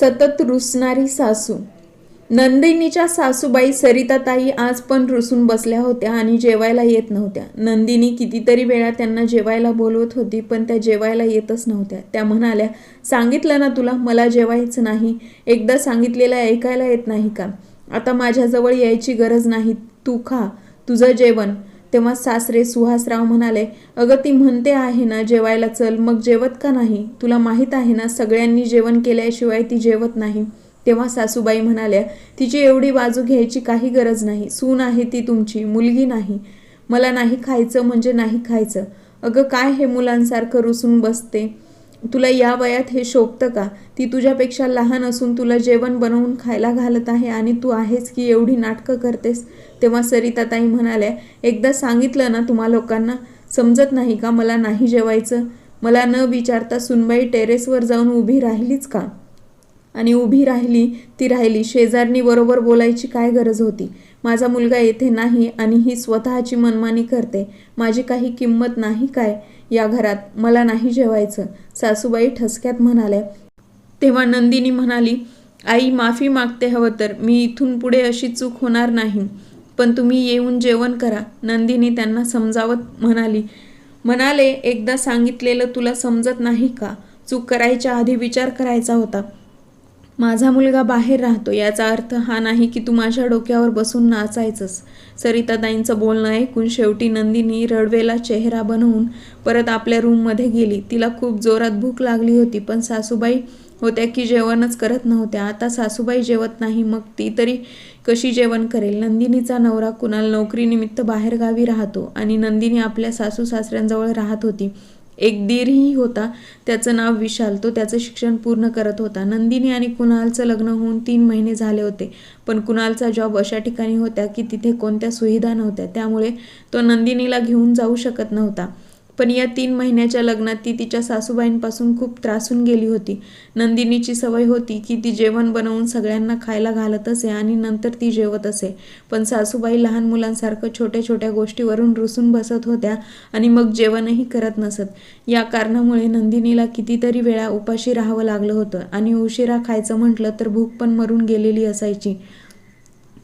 सतत रुसणारी सासू. नंदिनीच्या सासूबाई सरिताताई आज पण रुसून बसल्या होत्या आणि जेवायला येत नव्हत्या. नंदिनी कितीतरी वेळा त्यांना जेवायला बोलवत होती पण त्या जेवायला येतच नव्हत्या. त्या म्हणाल्या सांगितलं ना तुला मला जेवायचं नाही. एकदा सांगितलेलं ऐकायला येत नाही का? आता माझ्याजवळ यायची गरज नाही. तू खा. तुझं जेवण. तेव्हा सासरे सुहासराव म्हणाले अगं ती म्हणते आहे ना जेवायला चल मग जेवत का नाही? तुला माहीत आहे ना सगळ्यांनी जेवण केल्याशिवाय ती जेवत नाही. तेव्हा सासूबाई म्हणाल्या तिची एवढी बाजू घ्यायची काही गरज नाही सून आहे ती तुमची मुलगी नाही. मला नाही खायचं म्हणजे नाही खायचं. अगं काय हे मुलांसारखं रुसून बसते? तुला या वयात हे शोभतं का? ती तुझ्यापेक्षा लहान असून तुला जेवण बनवून खायला घालत आहे आणि तू आहेस की एवढी नाटकं करतेस? तेव्हा सरिताताई म्हणाल्या एकदा सांगितलं ना तुम्हा लोकांना समजत नाही का मला नाही जेवायचं? मला न विचारता सुनबाई टेरेसवर जाऊन उभी राहिलीच का? आणि उभी राहिली ती राहिली. शेजारनी बरोबर बोलायची काय गरज होती? माझा मुलगा येथे नाही आणि ही स्वतःची मनमानी करते. माझी काही किंमत नाही काय? या घरात मला नाही जेवायचं. सासूबाई ठसक्यात म्हणाल्या. तेव्हा नंदिनी म्हणाली आई माफी मागते हवं तर. मी इथून पुढे अशी चूक होणार नाही. पण तुम्ही येऊन जेवण करा. नंदिनी त्यांना समजावत म्हणाली म्हणाले एकदा सांगितलेलं तुला समजत नाही का? चूक करायच्या आधी विचार करायचा होता. माझा मुलगा बाहेर राहतो याचा अर्थ हा नाही की तू माझ्या डोक्यावर बसून नाचायचंस. सरिताताईंचं बोलणं ऐकून शेवटी नंदिनी रडवेला चेहरा बनवून परत आपल्या रूममध्ये गेली. तिला खूप जोरात भूक लागली होती पण सासूबाई होत्या की जेवणच करत नव्हत्या. आता सासूबाई जेवत नाही मग ती तरी कशी जेवण करेल? नंदिनीचा नवरा कुणाल नोकरीनिमित्त बाहेरगावी राहतो आणि नंदिनी आपल्या सासू सासऱ्यांजवळ राहत होती. एक दीरही होता. त्याचं नाव विशाल. तो त्याचं शिक्षण पूर्ण करत होता. नंदिनी आणि कुणालचं लग्न होऊन तीन महिने झाले होते. पण कुणालचा जॉब अशा ठिकाणी होत्या की तिथे कोणत्या सुविधा नव्हत्या. त्यामुळे तो नंदिनीला घेऊन जाऊ शकत नव्हता. पण या तीन महिन्याच्या लग्नात ती तिच्या सासूबाईंपासून खूप त्रासून गेली होती. नंदिनीची सवय होती की ती जेवण बनवून सगळ्यांना खायला घालत असे आणि नंतर ती जेवत असे. पण सासूबाई लहान मुलांसारखं छोट्या छोट्या गोष्टीवरून रुसून बसत होत्या आणि मग जेवणही करत नसत. या कारणामुळे नंदिनीला कितीतरी वेळा उपाशी राहावं लागलं होतं आणि उशिरा खायचं म्हटलं तर भूक पण मरून गेलेली असायची.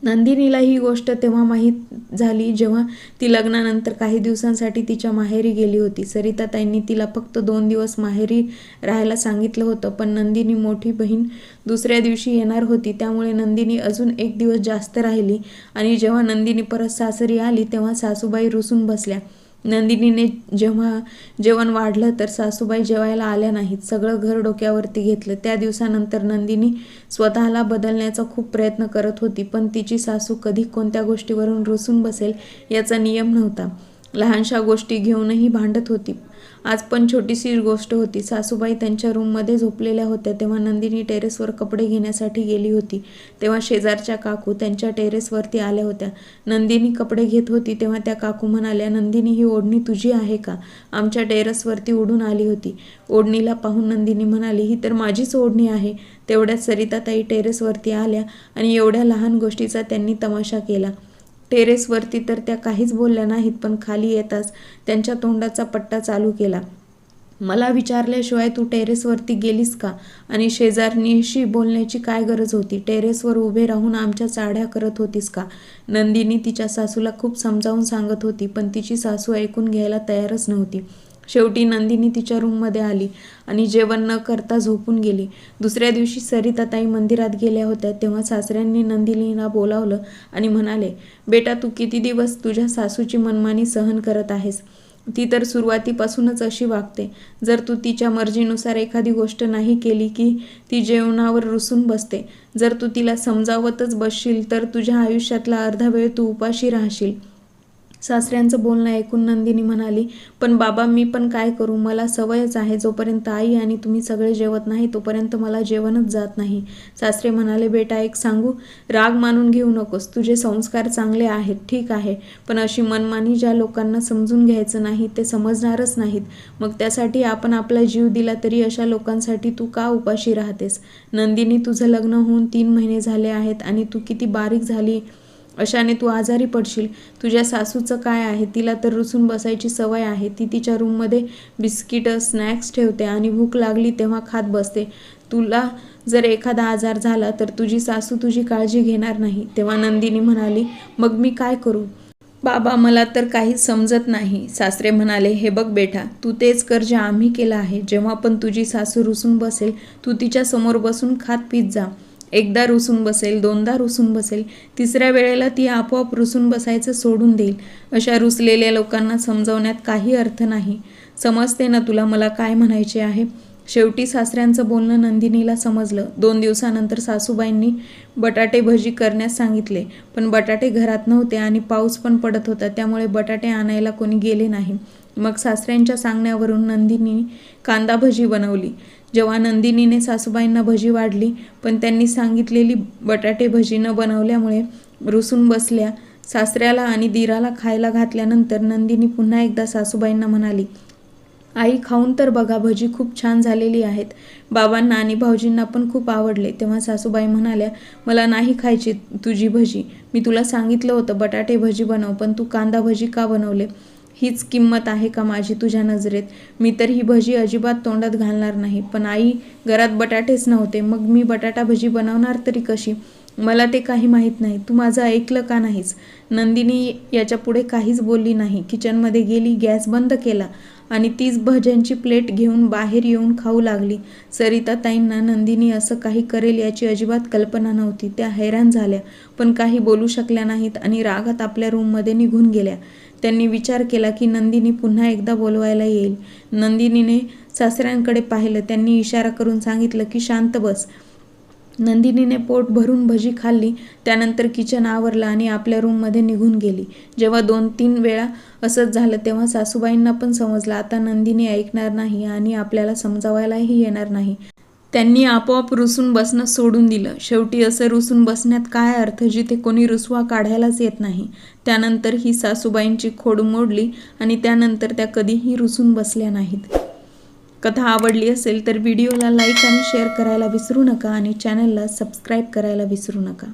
नंदिनीला ही गोष्ट तेव्हा माहीत झाली जेव्हा ती लग्नानंतर काही दिवसांसाठी तिच्या माहेरी गेली होती. सरिताताईंनी तिला फक्त दोन दिवस माहेरी राहायला सांगितलं होतं पण नंदिनी मोठी बहीण दुसऱ्या दिवशी येणार होती. त्यामुळे नंदिनी अजून एक दिवस जास्त राहिली आणि जेव्हा नंदिनी परत सासरी आली तेव्हा सासूबाई रुसून बसल्या. नंदिनीने जेव्हा जेवण वाढलं तर सासूबाई जेवायला आल्या नाहीत. सगळं घर डोक्यावरती घेतलं. त्या दिवसानंतर नंदिनी स्वतःला बदलण्याचा खूप प्रयत्न करत होती पण तिची सासू कधी कोणत्या गोष्टीवरून रुसून बसेल याचा नियम नव्हता. लहानशा गोष्टी घेऊनही भांडत होती. आज पण छोटीशी गोष्ट होती. सासूबाई त्यांच्या रूममध्ये झोपलेल्या होत्या. तेव्हा नंदिनी टेरेसवर कपडे घेण्यासाठी गेली होती. तेव्हा शेजारच्या काकू त्यांच्या टेरेसवरती आल्या होत्या. नंदिनी कपडे घेत होती. तेव्हा त्या काकू म्हणाल्या नंदिनी ही ओढणी तुझी आहे का? आमच्या टेरेसवरती उडून आली होती. ओढणीला पाहून नंदिनी म्हणाली ही तर माझीच ओढणी आहे. तेवढ्यात सरिताताई टेरेसवरती आल्या आणि एवढ्या लहान गोष्टीचा त्यांनी तमाशा केला. टेरेसवरती तर त्या काहीच बोलल्या नाहीत पण खाली येताच त्यांच्या तोंडाचा पट्टा चालू केला. मला विचारल्याशिवाय तू टेरेसवरती गेलीस का? आणि शेजारणीशी बोलण्याची काय गरज होती? टेरेसवर उभे राहून आमच्या चाड्या करत होतीस का नंदिनी तिच्या सासूला खूप समजावून सांगत होती पण तिची सासू ऐकून घ्यायला तयारच नव्हती. शेवटी नंदिनी तिच्या रूममध्ये आली आणि जेवण न करता झोपून गेली. दुसऱ्या दिवशी सरिताताई मंदिरात गेल्या होत्या तेव्हा सासऱ्यांनी नंदिनीला बोलावलं आणि म्हणाले बेटा तू किती दिवस तुझ्या सासूची मनमानी सहन करत आहेस? ती तर सुरुवातीपासूनच अशी वागते. जर तू तिच्या मर्जीनुसार एखादी गोष्ट नाही केली की ती जेवणावर रुसून बसते जर तू तिला समजावतच बसशील तर तुझ्या आयुष्यातला अर्धा वेळ तू उपाशी राहशील. सासऱ्यांचं बोलणं ऐकून नंदिनी म्हणाली पण बाबा मी पण काय करू? मला सवयच आहे जोपर्यंत आई आणि तुम्ही सगळे जेवत नाही तोपर्यंत मला जेवणच जात नाही. सासरे म्हणाले बेटा एक सांगू? राग मानून घेऊ नकोस. तुझे संस्कार चांगले आहेत ठीक आहे. पण अशी मनमानी ज्या लोकांना समजून घ्यायचं नाही ते समजणारच नाहीत. मग त्यासाठी आपण आपला जीव दिला तरी अशा लोकांसाठी तू का उपाशी राहतेस? नंदिनी तुझं लग्न होऊन तीन महिने झाले आहेत आणि तू किती बारीक झाली अशाने तू आजारी पडशील. तुझ्या सासूचं काय आहे? तिला तर रुसून बसायची सवय आहे. ती तिच्या रूममध्ये बिस्किटं स्नॅक्स ठेवते आणि भूक लागली तेव्हा खात बसते. तुला जर एखादा आजार झाला तर तुझी सासू तुझी काळजी घेणार नाही. तेव्हा नंदिनी म्हणाली मग मी काय करू? बाबा मला तर काहीच समजत नाही. सासरे म्हणाले हे बघ बेटा तू तेच कर जे आम्ही केलं आहे. जेव्हा पण तुझी सासू रुसून बसेल तू तिच्या समोर बसून खात पीत जा. एकदा रुसून बसेल दोनदा रुसून बसेल तिसऱ्या वेळेला ती आपोआप रुसून बसायचं सोडून देईल. अशा रुसलेल्या लोकांना समजवण्यात काही अर्थ नाही. समजते ना तुला मला काय म्हणायचे आहे? शेवटी सासऱ्यांचं बोलणं नंदिनीला समजलं. दोन दिवसानंतर सासूबाईंनी बटाटे भजी करण्यास सांगितले. पण बटाटे घरात नव्हते आणि पाऊस पण पडत होता त्यामुळे बटाटे आणायला कोणी गेले नाही. मग सासऱ्यांच्या सांगण्यावरून नंदिनी कांदा भजी बनवली. जेव्हा नंदिनीने सासूबाईंना भजी वाढली पण त्यांनी सांगितलेली बटाटे भजी न बनवल्यामुळे रुसून बसल्या. सासऱ्याला आणि दिराला खायला घातल्यानंतर नंदिनी पुन्हा एकदा सासूबाईंना म्हणाली आई खाऊन तर बघा भजी खूप छान झालेली आहेत. बाबांना आणि भाऊजींना पण खूप आवडले. तेव्हा सासूबाई म्हणाल्या मला नाही खायची तुझी भजी. मी तुला सांगितलं होतं बटाटे भजी बनव पण तू कांदा भजी का बनवले? हीच किंमत आहे का माझी तुझ्या नजरेत? मी तर ही भजी अजिबात तोंडात घालणार नाही. पण आई घरात बटाटेच नव्हते. मग मी बटाटा भजी बनवणार तरी कशी? मला ते काही माहीत नाही. तू माझं ऐकलं का नाहीस? नंदिनी याच्यापुढे काहीच बोलली नाही. किचनमध्ये गेली गॅस बंद केला आणि तीच भज्यांची प्लेट घेऊन बाहेर येऊन खाऊ लागली. सरिता ताईंना नंदिनी असं काही करेल याची अजिबात कल्पना नव्हती. त्या हैराण झाल्या. पण काही बोलू शकल्या नाहीत आणि रागात आपल्या रूममध्ये निघून गेल्या. त्यांनी विचार केला की नंदिनी पुन्हा एकदा बोलवायला येईल. नंदिनीने सासऱ्यांकडे पाहिलं. त्यांनी इशारा करून सांगितलं की शांत बस. नंदिनीने पोट भरून भजी खाल्ली. त्यानंतर किचन आवरलं आणि आपल्या रूममध्ये निघून गेली. जेव्हा दोन तीन वेळा असंच झालं तेव्हा सासूबाईंना पण समजलं आता नंदिनी ऐकणार नाही आणि आपल्याला समजावायलाही येणार नाही. त्यांनी आपोआप रुसून बसणं सोडून दिलं. शेवटी असं रुसून बसण्यात काय अर्थ जिथे कोणी रुसवा काढायलाच येत नाही? त्यानंतर ही सासूबाईंची खोड मोडली आणि त्यानंतर त्या कधीही रुसून बसल्या नाहीत. कथा आवडली असेल तर व्हिडिओला लाईक आणि शेअर करायला विसरू नका आणि चॅनलला सबस्क्राईब करायला विसरू नका.